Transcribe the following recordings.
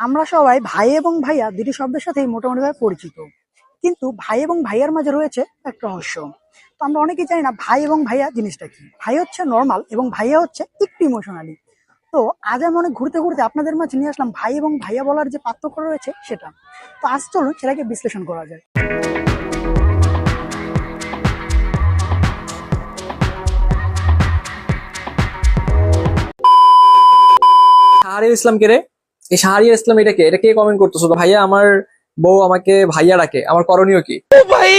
আমরা সবাই ভাই এবং ভাইয়া দুটি শব্দের সাথেই মোটামুটিভাবে পরিচিত। কিন্তু ভাই এবং ভাইয়ার মাঝে রয়েছে এক রহস্য। তো আমরা অনেকেই জানি না ভাই এবং ভাইয়া জিনিসটা কি। ভাই হচ্ছে নর্মাল এবং ভাইয়া হচ্ছে একটু ইমোশনালি তো আজ আমি অনেক ঘুরতে ঘুরতে আপনাদের মাঝে নিয়ে আসলাম ভাই এবং ভাইয়া বলার যে পার্থক্য রয়েছে সেটা। তো আজ চলুন সেটাকে বিশ্লেষণ করা যায় শাহরিয়ার ইসলাম কে রে? এই শাহরিয়া ইসলাম এটাকে এটা কে কমেন্ট করতেছো? তো ভাইয়া আমার বউ আমাকে ভাইয়া রাখে আমার করণীয় কি? ভাই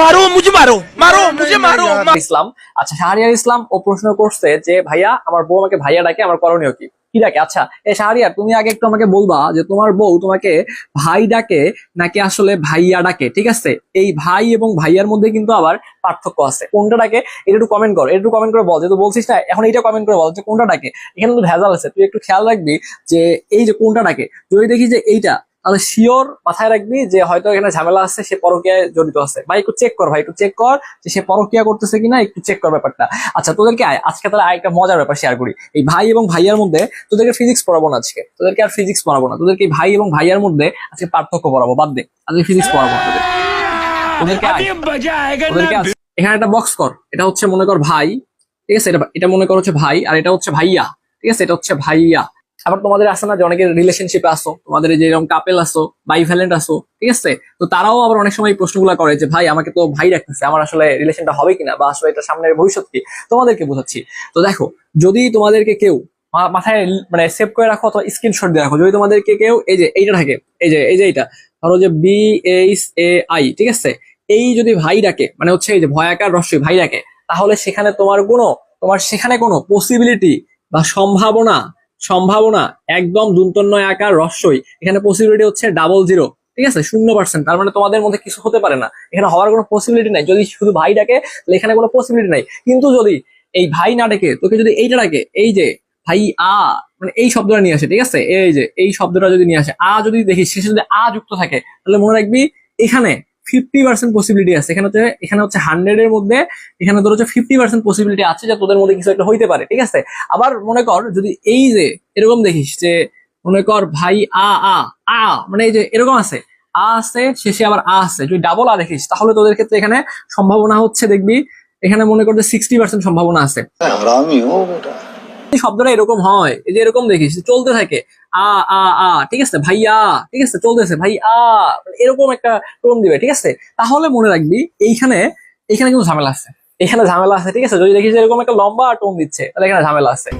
মারো মুঝে মারো মারো মুঝে মারো ইসলাম আচ্ছা শাহরিয়া ইসলাম ও প্রশ্ন করছে যে ভাইয়া আমার বউ আমাকে ভাইয়া ডাকে আমার করণীয় কি? কি ডাকে? আচ্ছা এ শাহরিয়ার, তুমি আগে একটু আমাকে বলবা যে তোমার বউ তোমাকে ভাই ডাকে নাকি আসলে ভাইয়া ডাকে, ঠিক আছে? এই ভাই এবং ভাইয়ার মধ্যে কিন্তু আবার পার্থক্য আছে। কোনটা ডাকে? এটা একটু কমেন্ট কর, এটা একটু কমেন্ট করে বল, যেহেতু বলছিস না, এখন এইটা কমেন্ট করে বল যে কোনটা ডাকে। এখানে তো ভেজাল আছে, তুই একটু খেয়াল রাখবি যে এই যে কোনটা ডাকে। যদি দেখি যে এইটা তাহলে শিওর মাথায় রাখবি যে হয়তো এখানে ঝামেলা আছে সে পরকিয়ায় জড়িত আছে। ভাই একটু চেক কর ভাই একটু চেক কর যে সে পরকিয়া করতেছে কিনা একটু চেক কর ব্যাপারটা। আচ্ছা তোদেরকে আয় আজকে তাহলে আরেকটা মজার ব্যাপার শেয়ার করি। এই ভাই এবং ভাইয়ার মধ্যে তোদেরকে ফিজিক্স পড়াবো না আজকে। তোদেরকে আর ফিজিক্স পড়াবো না। তোদেরকে ভাই এবং ভাইয়ার মধ্যে আজকে পার্থক্য পড়াবো বাদ দে। আজকে ফিজিক্স পড়াবো না তোদের। তোদেরকে তোদেরকে এখানে একটা বক্স কর। এটা হচ্ছে মনে কর ভাই ঠিক আছে? এটা এটা মনে কর হচ্ছে ভাই আর এটা হচ্ছে ভাইয়া। ঠিক আছে? এটা হচ্ছে ভাইয়া। আবার তোমাদের আসে না যে অনেকের রিলেশনশিপে আসো, তোমাদের যে এরকম কাপেল আসো বাই ভ্যালেন্ট আসো, ঠিক আছে? তো তারাও আবার অনেক সময় প্রশ্নগুলো করে যে, ভাই, আমাকে তো ভাই রাখতেছে আমার আসলে রিলেশনটা হবে কিনা বা আসলে এটা সামনের ভবিষ্যৎ কি? তোমাদেরকে বোঝাচ্ছি। তো দেখো, যদি তোমাদেরকে কেউ মাথায় মানে সেভ করে রাখো অথবা স্ক্রিনশট দিয়ে রাখো, যদি তোমাদেরকে কেউ এই যে, এইটা থাকে, এই যে এই যে এইটা, ধরো যে বি এইচ এ আই ঠিক আছে? এই যদি ভাই ডাকে মানে হচ্ছে এই যে ভয়াকার রস্যই ভাই ডাকে, তাহলে সেখানে তোমার কোনো, তোমার সেখানে কোনো পসিবিলিটি বা সম্ভাবনা সম্ভাবনা একদম দুন্তন্নয় আকার রস্যই এখানে পসিবিলিটি হচ্ছে ডাবল জিরো ঠিক আছে? শূন্য পার্সেন্ট তার মানে তোমাদের মধ্যে কিছু হতে পারে না। এখানে হওয়ার কোনো পসিবিলিটি নাই। যদি শুধু ভাই ডাকে, তাহলে এখানে কোনো পসিবিলিটি নাই। কিন্তু যদি এই ভাই না ডেকে, তোকে যদি এইটা ডাকে, এই যে ভাই আ মানে এই শব্দটা নিয়ে আসে, ঠিক আছে? এই যে, এই শব্দটা যদি নিয়ে আসে, আ যদি দেখিস শেষে যদি আ যুক্ত থাকে, তাহলে মনে রাখবি এখানে ফিফটি পার্সেন্ট পসিবিলিটি আছে। এখানে হচ্ছে এখানে হচ্ছে হান্ড্রেড এর মধ্যে এখানে ধরো হচ্ছে ফিফটি পার্সেন্ট পসিবিলিটি আছে যে তোদের মধ্যে কিছু একটা হইতে পারে, ঠিক আছে? আবার মনে কর, যদি এই যে এরকম দেখিস যে মনে কর ভাই আ আ আ মানে এই যে এরকম আছে। আ আছে, শেষে আবার আ আছে। যদি ডাবল আ দেখিস, তাহলে তোদের ক্ষেত্রে এখানে সম্ভাবনা হচ্ছে দেখবি, এখানে মনে কর যে সিক্সটি পার্সেন্ট সম্ভাবনা আছে। হ্যাঁ, শব্দটা এরকম হয়, এই যে এরকম দেখিস, চলতে থাকে, আ আ আ, ঠিক আছে, ভাইয়া, ঠিক আছে, চলতেছে ভাই আ এরকম একটা টোন দিবে, ঠিক আছে? তাহলে মনে রাখবি, এইখানে এখানে কিন্তু ঝামেলা আছে, এখানে ঝামেলা আছে, ঠিক আছে? যদি দেখিস এরকম একটা লম্বা টোন দিচ্ছে, তাহলে এখানে ঝামেলা আছে।